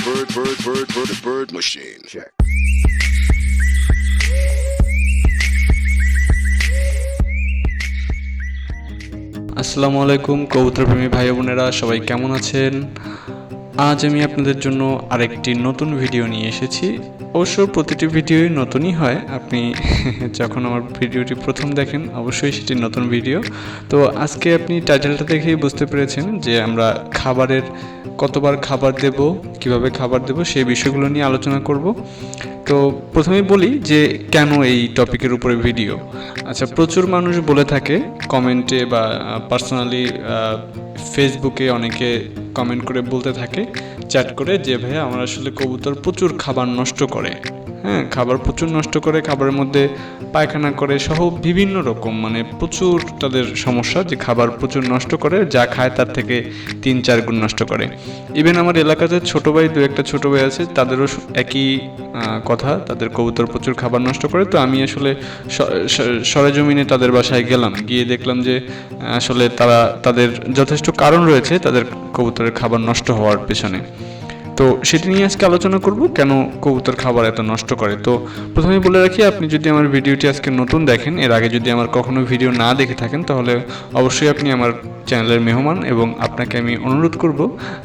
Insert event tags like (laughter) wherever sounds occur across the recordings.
bird, bird, bird, bird, bird machine. Check. আসসালামু আলাইকুম কবুতর প্রেমী ভাই বোনেরা সবাই কেমন আছেন আজ আমি আপনাদের জন্য আরেকটি নতুন ভিডিও নিয়ে এসেছি অবশ্য প্রতিটি ভিডিওই নতুনই হয়। আপনি (laughs) যখন আমার ভিডিওটি প্রথম দেখেন, অবশ্যই সেটি নতুন ভিডিও। তো আজকে আপনি টাইটেলটা দেখেই বুঝতে পেরেছেন যে আমরা খাবারের, কতবার খাবার দেব, কীভাবে খাবার দেব, সেই বিষয়গুলো নিয়ে আলোচনা করব। তো প্রথমেই বলি যে কেন এই টপিকের উপরে ভিডিও? আচ্ছা প্রচুর মানুষ বলে থাকে, কমেন্টে বা পার্সোনালি ফেসবুকে অনেকে কমেন্ট করে বলতে থাকে চ্যাট করে যে, ভাইয়া, আমার আসলে কবুতর প্রচুর খাবার নষ্ট করে। হ্যাঁ খাবার প্রচুর নষ্ট করে, খাবারের মধ্যে পায়খানা করে সহ বিভিন্ন রকম মানে প্রচুর তাদের সমস্যা যে খাবার প্রচুর নষ্ট করে, যা খায় তার থেকে তিন চার গুণ নষ্ট করে। ইভেন আমার এলাকাতে ছোট ভাই, দু একটা ছোট ভাই আছে, তাদেরও একই কথা, তাদের কবুতর প্রচুর খাবার নষ্ট করে। তো আমি আসলে সরেজমিনে তাদের বাসায় গেলাম। গিয়ে দেখলাম যে, আসলে তারা, তাদের যথেষ্ট কারণ রয়েছে তাদের কবুতরের খাবার নষ্ট হওয়ার পেছনে। তো সেটি নিয়ে আজকে আলোচনা করব। কেন কবুতর খাবার এত নষ্ট করে? তো প্রথমে বলে রাখি, আপনি যদি আমার ভিডিওটি আজকে নতুন দেখেন, এর আগে যদি আমার কখনো ভিডিও না দেখে থাকেন, তাহলে অবশ্যই আপনি আমার চ্যানেলের মেহমান এবং আপনাকে আমি অনুরোধ করব,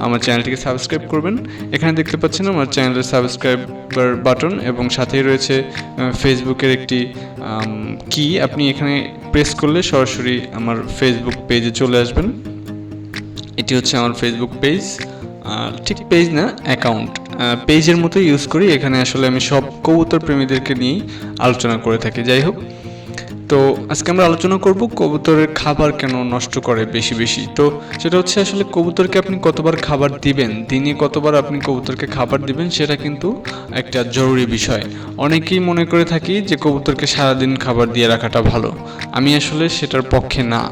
আমার চ্যানেলটিকে সাবস্ক্রাইব করবেন। এখানে দেখতে পাচ্ছেন আমার চ্যানেলের সাবস্ক্রাইবার বাটন এবং সাথেই রয়েছে ফেসবুকের একটি কি আপনি এখানে প্রেস করলে সরাসরি আমার ফেসবুক পেজে চলে আসবেন। এটি হচ্ছে আমার ফেসবুক পেজ ঠিক পেজ না অ্যাকাউন্ট পেজের মতো ইউজ করি, এখানে আসলে আমি সব কবুতর প্রেমীদেরকে নিয়েই আলোচনা করে থাকি, যাই হোক। তো আজকে আমরা আলোচনা করব কবুতরের খাবার কেন নষ্ট করে বেশি বেশি। তো সেটা হচ্ছে আসলে কবুতরকে আপনি কতবার খাবার দিবেন, দিনে কতবার আপনি কবুতরকে খাবার দিবেন, সেটা কিন্তু একটা জরুরি বিষয়। অনেকেই মনে করে থাকি যে কবুতরকে সারাদিন খাবার দিয়ে রাখাটা ভালো। আমি আসলে সেটার পক্ষে না।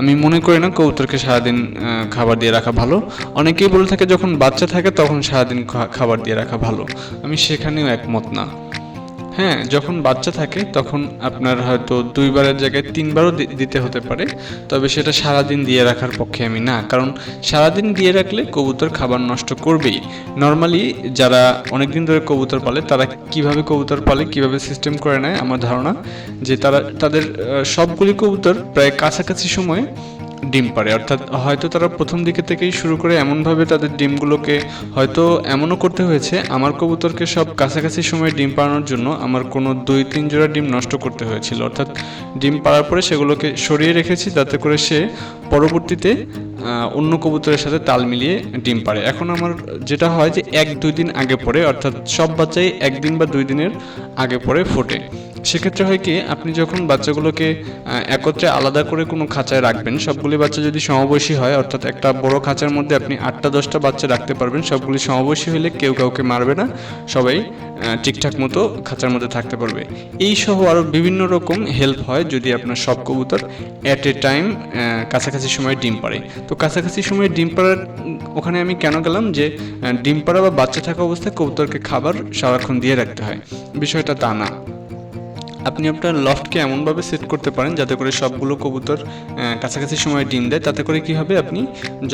আমি মনে করি না কবুতরকে সারাদিন খাবার দিয়ে রাখা ভালো। অনেকেই বলে থাকে যখন বাচ্চা থাকে তখন সারাদিন খাবার দিয়ে রাখা ভালো। আমি সেখানেও একমত না। হ্যাঁ যখন বাচ্চা থাকে, তখন আপনার হয়তো দুইবারের জায়গায় তিনবারও দিতে হতে পারে, তবে সেটা সারাদিন দিয়ে রাখার পক্ষে আমি না। কারণ সারাদিন দিয়ে রাখলে কবুতর খাবার নষ্ট করবেই। নর্মালি যারা অনেকদিন ধরে কবুতর পালে, তারা কীভাবে কবুতর পালে, কীভাবে সিস্টেম করে নেয়, আমার ধারণা, যে তারা, তাদের সবগুলি কবুতর প্রায় কাছাকাছি সময়ে ডিম পারে অর্থাৎ হয়তো তারা প্রথম দিকে থেকেই শুরু করে এমনভাবে তাদের ডিমগুলোকে হয়তো এমনও করতে হয়েছে, আমার কবুতরকে সব কাছাকাছি সময়ে ডিম পাড়ানোর জন্য আমার কোনো দুই, তিন জোড়া ডিম নষ্ট করতে হয়েছিল। অর্থাৎ ডিম পাড়ার পরে সেগুলোকে সরিয়ে রেখেছি যাতে করে সে পরবর্তীতে অন্য কবুতরের সাথে তাল মিলিয়ে ডিম পারে এখন আমার যেটা হয় যে এক দুই দিন আগে পরে, অর্থাৎ সব বাচ্চাই একদিন বা দুই দিনের আগে পরে ফোটে। সেক্ষেত্রে হয় কি, আপনি যখন বাচ্চাগুলোকে একত্রে আলাদা করে কোনো খাঁচায় রাখবেন, সবগুলি বাচ্চা যদি সমবয়সী হয়, অর্থাৎ একটা বড় খাঁচার মধ্যে আপনি আটটা, দশটা বাচ্চা রাখতে পারবেন, সবগুলি সমবয়সী হলে কেউ কাউকে মারবে না, সবাই ঠিকঠাক মতো খাঁচার মধ্যে থাকতে পারবে। এই সহ আরও বিভিন্ন রকম হেল্প হয় যদি আপনার সব কবুতর অ্যাট এ টাইম কাছাকাছি সময় ডিম পাড়ে। তো কাছাকাছি সময়ে ডিম পাড়ার, ওখানে আমি কেন গেলাম যে ডিম পাড়া বা বাচ্চা থাকা অবস্থায় কবুতরকে খাবার সারাক্ষণ দিয়ে রাখতে হয়। বিষয়টা তা না। আপনি আপনার লফটকে এমনভাবে সেট করতে পারেন যাতে করে সবগুলো কবুতর কাছাকাছি সময় ডিম দেয়। তাতে করে কি হবে আপনি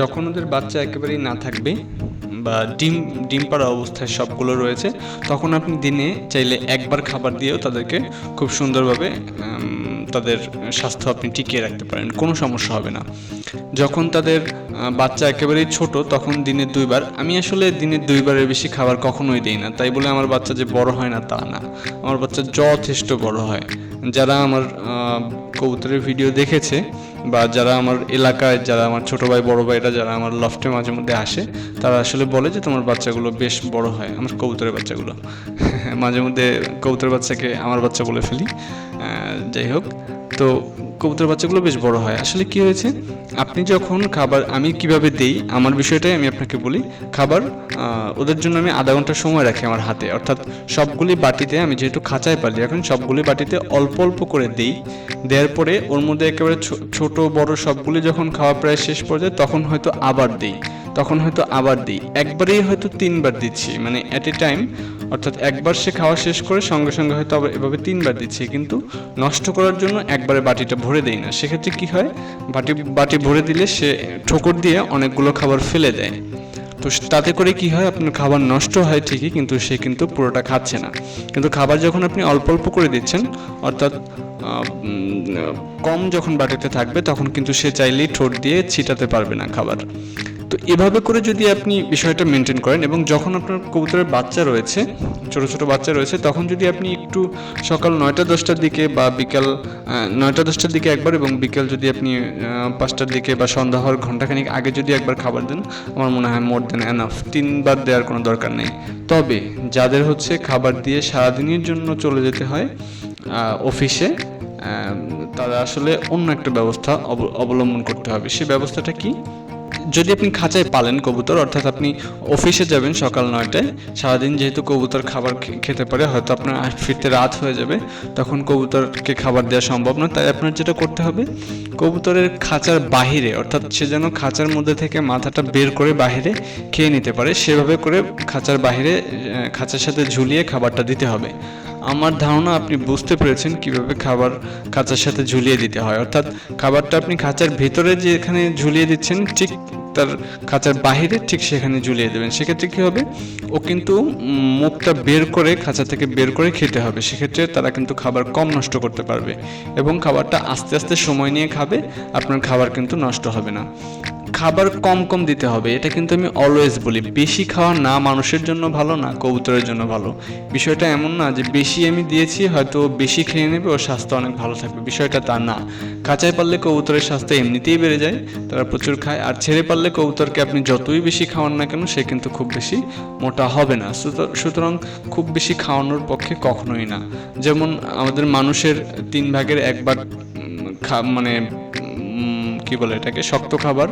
যখন ওদের বাচ্চা একেবারেই না থাকবে বা ডিম ডিম পাড়া অবস্থায় সবগুলো রয়েছে, তখন আপনি দিনে চাইলে একবার খাবার দিয়েও তাদেরকে খুব সুন্দরভাবে তাদের স্বাস্থ্য আপনি টিকিয়ে রাখতে পারেন। কোনো সমস্যা হবে না। যখন তাদের বাচ্চা একেবারেই ছোট, তখন দিনে দুইবার। আমি আসলে দিনে দুইবারের বেশি খাবার কখনোই দিই না। তাই বলে আমার বাচ্চা যে বড় হয় না, তা না। আমার বাচ্চা যথেষ্ট বড় হয়। যারা আমার কবুতরের ভিডিও দেখেছে বা যারা আমার এলাকায়, যারা আমার ছোটো ভাই, বড়ো ভাইরা, যারা আমার লফটে মাঝে মধ্যে আসে, তারা আসলে বলে যে তোমার বাচ্চাগুলো বেশ বড় হয়, আমার কবুতরের বাচ্চাগুলো। (laughs) মাঝে মধ্যে কবুতরের বাচ্চাকে আমার বাচ্চা বলে ফেলি। যাই হোক তো কবুতর বাচ্চাগুলো বেশ বড় হয়। আসলে কি হয়েছে? আপনি যখন খাবার আমি কীভাবে দেই, আমার বিষয়টাই আমি আপনাকে বলি। খাবার ওদের জন্য আমি আধা ঘণ্টা সময় রাখি আমার হাতে। অর্থাৎ সবগুলি বাটিতে আমি যেহেতু খাঁচায় পালি, এখন সবগুলি বাটিতে অল্প অল্প করে দেই। দেওয়ার পরে ওর মধ্যে একেবারে ছোট, বড় সবগুলি যখন খাওয়া প্রায় শেষ পর্যায়ে, তখন হয়তো আবার দিই। তখন হয়তো আবার দিই। একবারেই হয়তো তিনবার দিচ্ছি। মানে অ্যাট এ টাইম অর্থাৎ একবার সে খাওয়া শেষ করে সঙ্গে সঙ্গে হয়তো আবার এভাবে তিনবার দিচ্ছি। কিন্তু নষ্ট করার জন্য একবারে বাটিটা ভরে দেই না। সেক্ষেত্রে কি হয়? বাটি বাটি ভরে দিলে সে ঠোকর দিয়ে অনেকগুলো খাবার ফেলে দেয়। তো তাতে করে কি হয়? আপনার খাবার নষ্ট হয় ঠিকই, কিন্তু সে কিন্তু পুরোটা খাচ্ছে না। কিন্তু খাবার যখন আপনি অল্প অল্প করে দিচ্ছেন, অর্থাৎ কম যখন বাটিতে থাকবে, তখন কিন্তু সে চাইলেই ঠোঁট দিয়ে ছিটাতে পারবে না খাবার। এভাবে করে যদি আপনি বিষয়টা মেনটেন করেন এবং যখন আপনার কবুতরের বাচ্চা রয়েছে, ছোট ছোট বাচ্চা রয়েছে, তখন যদি আপনি একটু সকাল নয়টা, দশটার দিকে বা বিকাল নয়টা, দশটার দিকে একবার এবং বিকাল যদি আপনি পাঁচটার দিকে বা সন্ধ্যা হওয়ার ঘন্টাখানিক আগে যদি একবার খাবার দেন, আমার মনে হয় মোর দেন এনাফ তিনবার দেওয়ার কোনো দরকার নেই। তবে যাদের হচ্ছে খাবার দিয়ে সারাদিনের জন্য চলে যেতে হয় অফিসে তারা আসলে অন্য একটা ব্যবস্থা অব- অবলম্বন করতে হবে। সে ব্যবস্থাটা কি? যদি আপনি খাঁচায় পালেন কবুতর, অর্থাৎ আপনি অফিসে যাবেন সকাল নয়টায়, সারাদিন যেহেতু কবুতর খাবার খেতে পারে, হয়তো আপনার ফিরতে রাত হয়ে যাবে, তখন কবুতরকে খাবার দেওয়া সম্ভব না তাই আপনার যেটা করতে হবে, কবুতরের খাঁচার বাহিরে, অর্থাৎ সে যেন খাঁচার মধ্যে থেকে মাথাটা বের করে বাহিরে খেয়ে নিতে পারে, সেভাবে করে খাঁচার বাহিরে খাঁচার সাথে ঝুলিয়ে খাবারটা দিতে হবে। আমার ধারণা আপনি বুঝতে পেরেছেন কীভাবে খাবার খাঁচার সাথে ঝুলিয়ে দিতে হয়। অর্থাৎ খাবারটা আপনি খাঁচার ভেতরে যেখানে ঝুলিয়ে দিচ্ছেন, ঠিক তার খাঁচার বাহিরে ঠিক সেখানে ঝুলিয়ে দেবেন। সেক্ষেত্রে কী হবে? ও কিন্তু মুখটা বের করে খাঁচা থেকে বের করে খেতে হবে। সেক্ষেত্রে তারা কিন্তু খাবার কম নষ্ট করতে পারবে এবং খাবারটা আস্তে আস্তে সময় নিয়ে খাবে, আপনার খাবার কিন্তু নষ্ট হবে না। খাবার কম কম দিতে হবে, এটা কিন্তু আমি অলওয়েজ বলি। বেশি খাওয়া না মানুষের জন্য ভালো, না কবুতরের জন্য ভালো। বিষয়টা এমন না যে বেশি আমি দিয়েছি, হয়তো বেশি খেয়ে নেবে, ওর স্বাস্থ্য অনেক ভালো থাকবে। বিষয়টা তা না। কাঁচায় পারলে কবুতরের স্বাস্থ্য এমনিতেই বেড়ে যায়, তারা প্রচুর খায়। আর ছেড়ে পারলে কবুতরকে আপনি যতই বেশি খাওয়ান না কেন, সে কিন্তু খুব বেশি মোটা হবে না। সুতরাং- খুব বেশি খাওয়ানোর পক্ষে কখনোই না। যেমন আমাদের মানুষের তিন ভাগের এক ভাগ খা- মানে কি বলে এটাকে? শক্ত খাবার,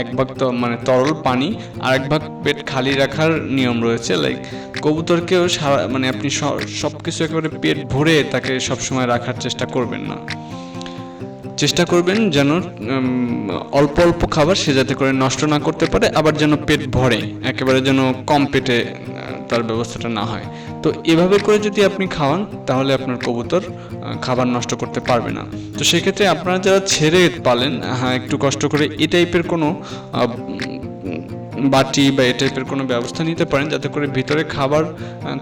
এক ভাগ মানে তরল পানি, আর এক ভাগ পেট খালি রাখার নিয়ম রয়েছে। লাইক কবুতরকেও সারা মানে আপনি সব কিছু একেবারে পেট ভরে তাকে সবসময় রাখার চেষ্টা করবেন না। চেষ্টা করবেন যেন অল্প অল্প খাবার সে যাতে করে নষ্ট না করতে পারে, আবার যেন পেট ভরে, একেবারে যেন কম পেটে তার ব্যবস্থাটা না হয়। তো এভাবে করে যদি আপনি খাওয়ান, তাহলে আপনার কবুতর খাবার নষ্ট করতে পারবে না। তো সেক্ষেত্রে আপনারা যারা ছেড়ে পালেন হ্যাঁ একটু কষ্ট করে এই টাইপের কোনো বাটি বা এ টাইপের কোনো ব্যবস্থা নিতে পারেন যাতে করে ভিতরে খাবার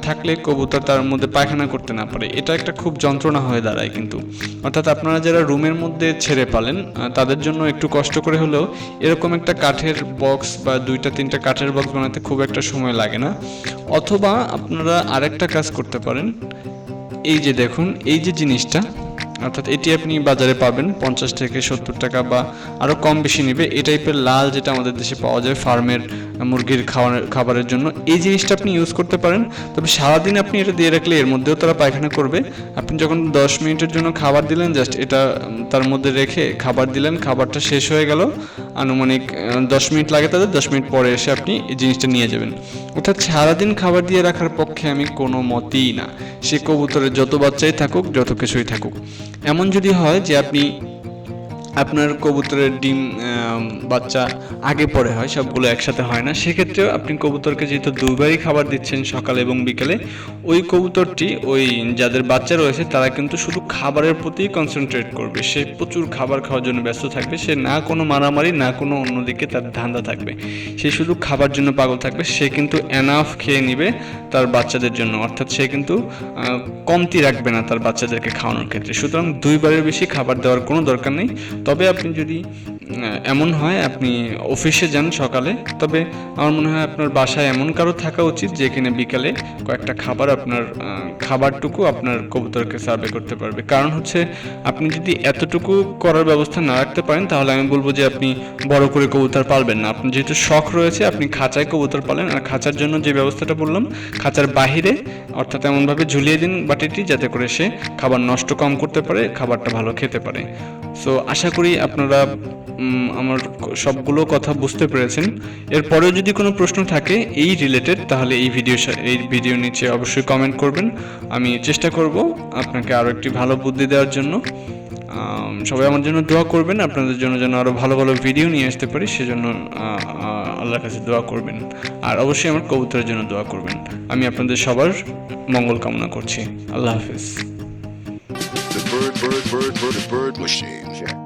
থাকলে কবুতর তার মধ্যে পায়খানা করতে না পারে। এটা একটা খুব যন্ত্রণা হয়ে দাঁড়ায় কিন্তু। অর্থাৎ আপনারা যারা রুমের মধ্যে ছেড়ে পালেন তাদের জন্য একটু কষ্ট করে হলেও এরকম একটা কাঠের বক্স বা দুইটা, তিনটা কাঠের বক্স বানাতে খুব একটা সময় লাগে না। অথবা আপনারা আরেকটা কাজ করতে পারেন। এই যে দেখুন, এই যে জিনিসটা অর্থাৎ এটি আপনি বাজারে পাবেন, পঞ্চাশ থেকে সত্তর টাকা বা আরও কম বেশি নেবে। এই টাইপের লাল যেটা আমাদের দেশে পাওয়া যায় ফার্মের মুরগির খাওয়ানোর খাবারের জন্য, এই জিনিসটা আপনি ইউজ করতে পারেন। তবে সারাদিন আপনি এটা দিয়ে রাখলে এর মধ্যেও তারা পায়খানা করবে। আপনি যখন দশ মিনিটের জন্য খাবার দিলেন জাস্ট এটা তার মধ্যে রেখে খাবার দিলেন, খাবারটা শেষ হয়ে গেল। আনুমানিক দশ মিনিট লাগে তাদের, দশ মিনিট পরে এসে আপনি এই জিনিসটা নিয়ে যাবেন। অর্থাৎ সারাদিন খাবার দিয়ে রাখার পক্ষে আমি কোনো মতেই না। সে কবুতরের যত বাচ্চাই থাকুক, যত কিছুই থাকুক। এমন যদি হয় যে আপনি আপনার কবুতরের ডিম বাচ্চা আগে পরে হয়, সবগুলো একসাথে হয় না। সেক্ষেত্রেও আপনি কবুতরকে যেহেতু দুইবারই খাবার দিচ্ছেন সকালে এবং বিকেলে, ওই কবুতরটি, ওই যাদের বাচ্চা রয়েছে, তারা কিন্তু শুধু খাবারের প্রতি কনসেন্ট্রেট করবে। সে প্রচুর খাবার খাওয়ার জন্য ব্যস্ত থাকবে, সে না কোনো মারামারি, না কোনো অন্যদিকে তার ধান্দা থাকবে। সে শুধু খাবার জন্য পাগল থাকবে, সে কিন্তু এনাফ খেয়ে নিবে তার বাচ্চাদের জন্য। অর্থাৎ সে কিন্তু কমতি রাখবে না তার বাচ্চাদেরকে খাওয়ানোর ক্ষেত্রে। সুতরাং দুইবারের বেশি খাবার দেওয়ার কোনো দরকার নেই। তবে আপনি যদি এমন হয়, আপনি অফিসে যান সকালে, তবে আমার মনে হয় আপনার বাসায় এমন কারও থাকা উচিত যেখানে বিকালে কয়েকটা খাবার আপনার খাবারটুকু আপনার কবুতরকে সার্ভে করতে পারবে। কারণ হচ্ছে, আপনি যদি এতটুকু করার ব্যবস্থা না রাখতে পারেন, তাহলে আমি বলব যে আপনি বড় করে কবুতর পালবেন না। আপনি যেহেতু শখ রয়েছে, আপনি খাঁচায় কবুতর পালেন, আর খাঁচার জন্য যে ব্যবস্থাটা বললাম, খাঁচার বাহিরে অর্থাৎ এমনভাবে ঝুলিয়ে দিন বাটিটি, যাতে করে সে খাবার নষ্ট কম করতে পারে, খাবারটা ভালো খেতে পারে। সো আশা করি আপনারা আমার সবগুলো কথা বুঝতে পেরেছেন। এরপরেও যদি কোনো প্রশ্ন থাকে এই রিলেটেড তাহলে এই ভিডিও এই ভিডিও নিচে অবশ্যই কমেন্ট করবেন। আমি চেষ্টা করব আপনাকে আরও একটি ভালো বুদ্ধি দেওয়ার জন্য। সবাই আমার জন্য দোয়া করবেন আপনাদের জন্য যেন আরও ভালো ভালো ভিডিও নিয়ে আসতে পারি সেজন্য আল্লাহর কাছে দোয়া করবেন। আর অবশ্যই আমার কবুতরের জন্য দোয়া করবেন। আমি আপনাদের সবার মঙ্গল কামনা করছি। আল্লাহ হাফিজ। The bird, bird, bird, bird, bird machine. Check.